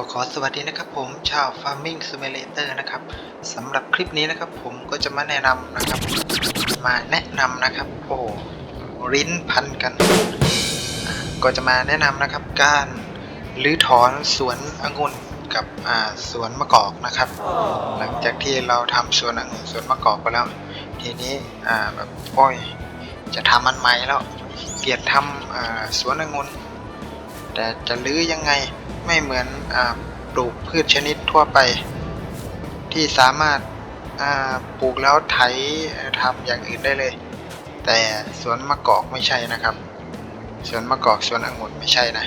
ก็ขอสวัสดีนะครับผมชาว Farming Simulator นะครับสำหรับคลิปนี้นะครับผมก็จะมาแนะนำนะครับ มาแนะนำนะครับโอ้ลิ้นพันกัน ก็จะมาแนะนำนะครับการรื้อถอนสวนองุ่นกับอ่าสวนมะกอกนะครับ หลังจากที่เราทำสวนองุ่นสวนมะกอกไปแล้ว ทีนี้อ่าแบบโอ้ยจะทำมันใหม่แล้วเกลียดทำอ่าสวนองุ่น แต่จะลื้อยังไงไม่เหมือนอปลูกพืชชนิดทั่วไป ที่สามารถปลูกแล้วไถทำอย่างอื่นได้เลย แต่สวนมะกอกไม่ใช่นะครับ สวนมะกอกสวนองุ่นไม่ใช่นะ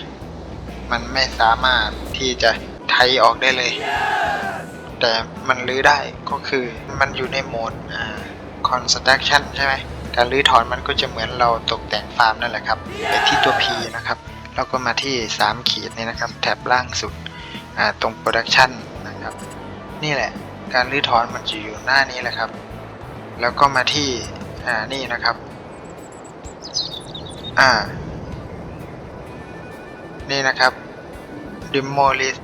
มันไม่สามารถที่จะไถออกได้เลย แต่มันลื้อได้ก็คือมันอยู่ในโหมด construction ใช่ไหมการรื้อถอนมันก็จะเหมือนเราตกแต่งฟาร์มนั่นแหละครับไปที่ตัว P นะครับ แล้วก็มาที่ 3 ขีดนี่นะครับ แถบล่างสุดตรง production นะครับ นี่แหละ การรื้อถอนมันจะอยู่หน้านี้แหละครับ แล้วก็มาที่นี่นะครับ อ่า นี่นะครับ demolish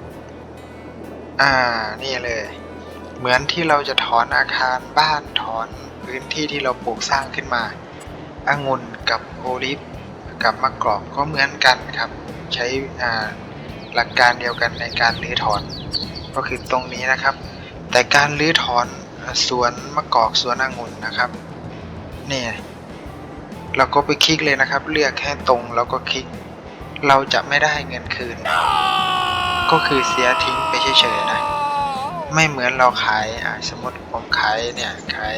อ่า นี่เลย เหมือนที่เราจะถอนอาคารบ้านถอนพื้นที่ที่เราปลูกสร้างขึ้นมาอางุ่นกับโอลิฟ กับมะกรอกก็เหมือนกันครับ ใช้หลักการเดียวกันในการรื้อถอน ก็คือตรงนี้นะครับ แต่การรื้อถอนสวนมะกอกสวนองุ่นนะครับนี่เราก็ไปคลิกเลยนะครับ เลือกแค่ตรงแล้วก็คลิก เราจะไม่ได้เงินคืน ก็คือเสียทิ้งไปเฉยๆนะไม่เหมือนเราขายสมมติผมขายเนี่ยขาย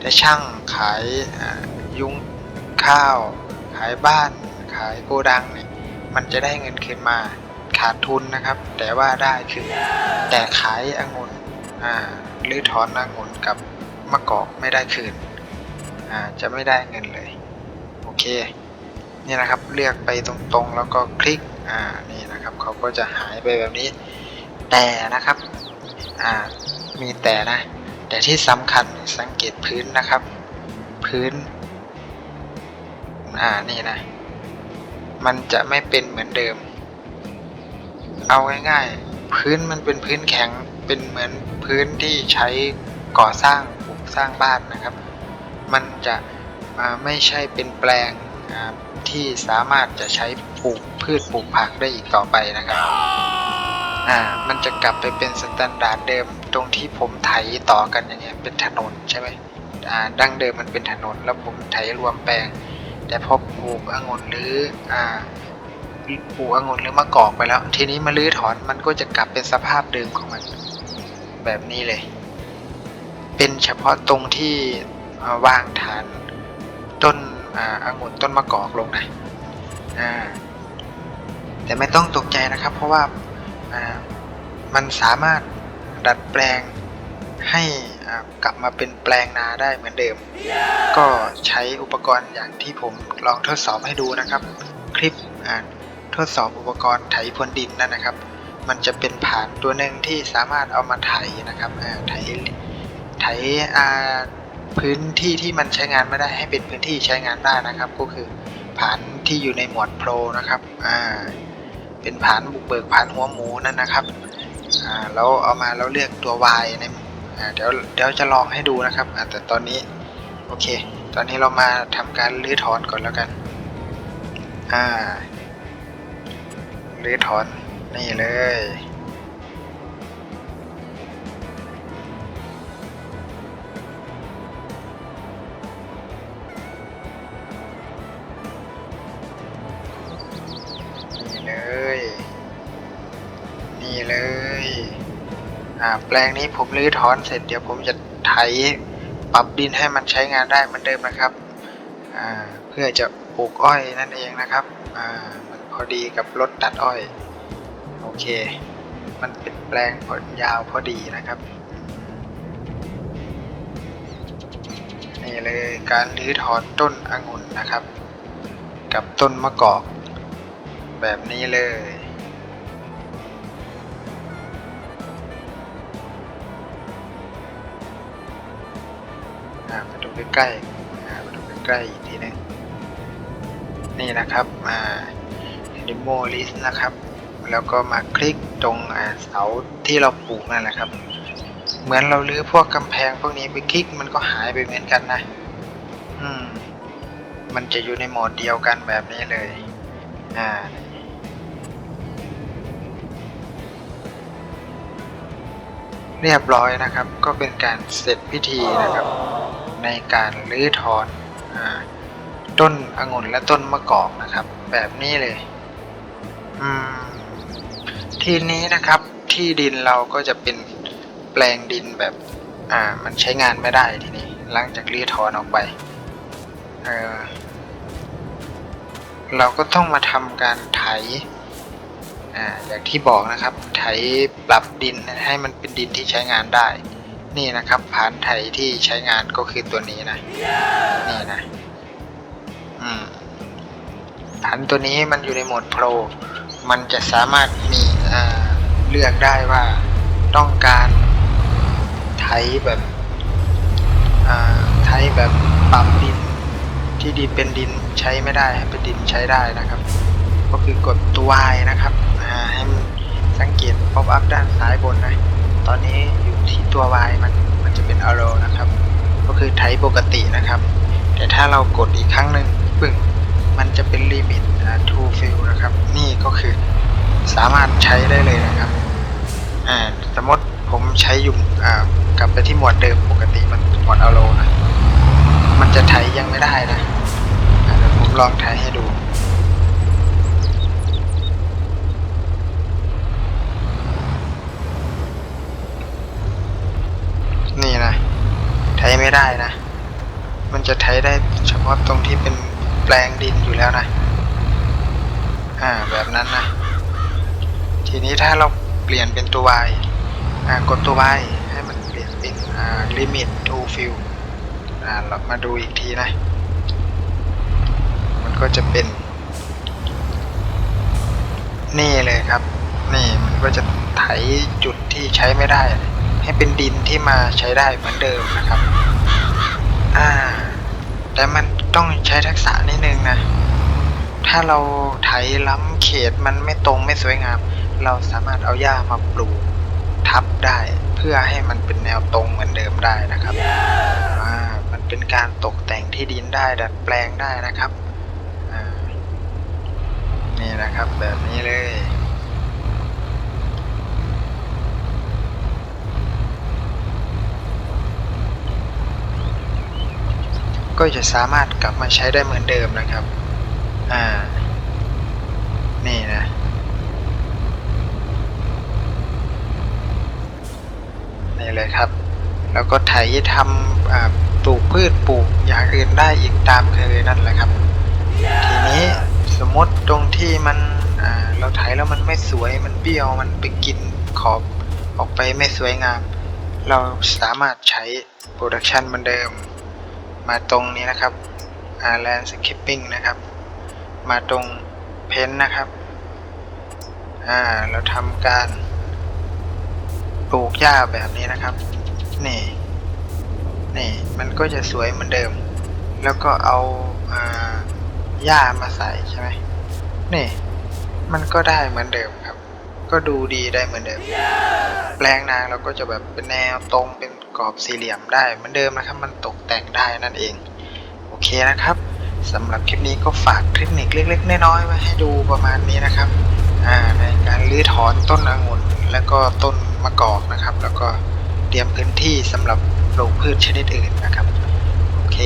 แต่ช่างขายยุ้งข้าว ขายบ้านขายโกดังเนี่ยมันจะได้เงินคืนมาขาดทุนนะครับ แต่ว่าได้คือแต่ขายองุ่นอ่าหรือถอนองุ่นกับมะกอกไม่ได้คืนอ่าจะไม่ได้เงินเลย โอเคนี่นะครับเลือกไปตรงๆ แล้วก็คลิกอ่านี่นะครับเขาก็จะหายไปแบบนี้ แต่นะครับอ่ามีแต่นะ แต่ที่สำคัญสังเกตพื้นนะครับ พื้น อ่านี่นะ มันจะไม่เป็นเหมือนเดิม เอาง่ายๆ พื้นมันเป็นพื้นแข็งเป็นเหมือนพื้นที่ใช้ก่อสร้างปลูกสร้างบ้านนะครับ มันจะไม่ใช่เป็นแปลงที่สามารถจะใช้ปลูกพืชปลูกผักได้อีกต่อไปนะครับอ่ามันจะกลับไปเป็นสแตนดาร์ดเดิมตรงที่ผมไถต่อกันอย่างเงี้ยเป็นถนนใช่ไหมอ่าดั้งเดิมมันเป็นถนนแล้วผมไถรวมแปลง แต่พอปลูกองุ่นหรืออ่าปลูกองุ่นหรือมะกอกไปแล้ว ทีนี้มาลื้อถอนมันก็จะกลับเป็นสภาพเดิมของมัน แบบนี้เลย เป็นเฉพาะตรงที่อ่าวางฐานต้นองุ่นต้นมะกอกลงนะแต่ไม่ต้องตกใจนะครับ เพราะว่ามันสามารถดัดแปลงให้ อ่ากลับมาเป็นแปลงนาได้เหมือนเดิม ก็ใช้อุปกรณ์อย่างที่ผมลองทดสอบให้ดูนะครับ คลิปทดสอบอุปกรณ์ไถพรวนดินนั่นนะครับ มันจะเป็นผ่านตัวหนึ่งที่สามารถเอามาไถนะครับไถไถพื้นที่ที่มันใช้งานไม่ได้ให้เป็นพื้นที่ใช้งานได้นะครับ ก็คือผานที่อยู่ในหมวดโปรนะครับอ่าเป็นผานบุกเบิกผานหัวหมูนั่นนะครับอ่าแล้วเอามาแล้วเลือกตัว Y ใน เดี๋ยวเดี๋ยวจะลองให้ดูนะครับแต่ตอนนี้โอเค ตอนนี้เรามาทำการรื้อถอนก่อนแล้วกันอ่ารื้อถอนนี่เลย แปลงนี้ผมรื้อถอนเสร็จเดี๋ยวผมจะไถปรับดินให้มันใช้งานได้เหมือนเดิมนะครับ เพื่อจะปลูกอ้อยนั่นเองนะครับอมันพอดีกับรถตัดอ้อย โอเค มันเป็นแปลงผลยาวพอดีนะครับ นี่เลยการรื้อถอนต้นองุ่นนะครับ กับต้นมะกอก แบบนี้เลย ใกล้ๆอ่ามาดูใกล้ๆอีกทีหนึงนี่นะครับอ่า demo list นะครับ แล้วก็มาคลิกตรงเสาที่เราปลูกนั่นแหละครับ เหมือนเราลื้อพวกกำแพงพวกนี้ไปคลิกมันก็หายไปเหมือนกันนะ อืม มันจะอยู่ในโหมดเดียวกันแบบนี้เลย อ่าเรียบร้อยนะครับ ก็เป็นการเสร็จพิธีนะครับ ในการรื้อถอนอต้นองุ่นและต้นมะกอกนะครับ แบบนี้เลยทีนี้นะครับที่ดินเราก็จะเป็นแปลงดินแบบ อ่า มันใช้งานไม่ได้ทีนี้ หลังจากรื้อถอนออกไปเออเราก็ต้องมาทำการไถอ่าอย่างที่บอกนะครับ ไถปรับดินให้มันเป็นดินที่ใช้งานได้ นี่นะครับผานไถที่ใช้งานก็คือตัวนี้นะ นี่นะ อืมผานตัวนี้มันอยู่ในโหมดโปร มันจะสามารถมีเลือกได้ว่าต้องการไถแบบไถแบบปรับดินที่ดินเป็นดินใช้ไม่ได้ให้เป็นดินใช้ได้นะครับ ก็คือกดตัว Y นะครับให้มันสังเกต pop up ด้านซ้ายบนนะ ตอนนี้อยู่ ที่ตัว Y มันมันจะเป็น arrow นะครับ ก็คือไถปกตินะครับ แต่ถ้าเรากดอีกครั้งหนึ่งปึ้งมันจะเป็น limit อ่า to fill นะครับ นี่ก็คือสามารถใช้ได้เลยนะครับอ่าสมมติผมใช้อยู่อ่ากลับไปที่หมวดเดิมปกติมันหมวด arrow นะ มันจะไถยังไม่ได้นะเดี๋ยวผมลองไถให้ดู นี่นะ ได้นะ มันจะไถได้เฉพาะตรงที่เป็นแปลงดินอยู่แล้วนะ อ่า แบบนั้นนะ ทีนี้ถ้าเราเปลี่ยนเป็นตัว y อ่ากดตัว y ให้มันเปลี่ยนเป็นอ่า limit to fill อ่าเรามาดูอีกทีนะ มันก็จะเป็น นี่เลยครับ นี่มันก็จะไถจุดที่ใช้ไม่ได้ ให้เป็นดินที่มาใช้ได้เหมือนเดิมนะครับ อ่า แต่มันต้องใช้ทักษะนิดนึงนะ ถ้าเราไถล้ำเขตมันไม่ตรงไม่สวยงาม เราสามารถเอาหญ้ามาปลูกทับได้ เพื่อให้มันเป็นแนวตรงเหมือนเดิมได้นะครับ อ่า มันเป็นการตกแต่งที่ดินได้ดัดแปลงได้นะครับ อ่า นี่นะครับแบบนี้เลย ก็จะสามารถกลับมาใช้ได้เหมือนเดิมนะครับ อ่า นี่นะ นี่เลยครับ แล้วก็ไถทำปลูกพืชปลูกอย่างอื่นได้อีกตามเคยนั่นแหละครับ ทีนี้สมมติตรงที่มันอ่าเราไถแล้วมันไม่สวย มันเบี้ยว มันไปกินขอบออกไปไม่สวยงาม เราสามารถใช้โปรดักชันเหมือนเดิม มาตรงนี้นะครับอ่า landscaping นะครับ มาตรงเพ้นนะครับอ่าเราทำการปลูกหญ้าแบบนี้นะครับ นี่ นี่มันก็จะสวยเหมือนเดิม แล้วก็เอาอ่าหญ้ามาใส่ใช่ไหมนี่ มันก็ได้เหมือนเดิมครับ ก็ดูดีได้เหมือนเดิม แปลงนางเราก็จะแบบเป็นแนวตรงเป็น กรอบสี่เหลี่ยมได้เหมือนเดิมนะครับ มันตกแต่งได้นั่นเอง โอเคนะครับสำหรับคลิปนี้ก็ฝากเทคนิคเล็กๆน้อยๆไว้ให้ดูประมาณนี้นะครับในการรื้อถอนต้นองุ่นแล้วก็ต้นมะกอกนะครับ แล้วก็เตรียมพื้นที่สำหรับปลูกพืชชนิดอื่นนะครับโอเค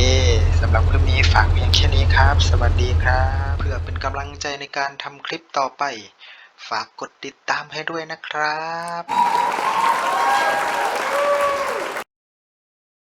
สำหรับคลิปนี้ฝากเพียงแค่นี้ครับ สวัสดีครับ เพื่อเป็นกำลังใจในการทำคลิปต่อไป ฝากกดติดตามให้ด้วยนะครับ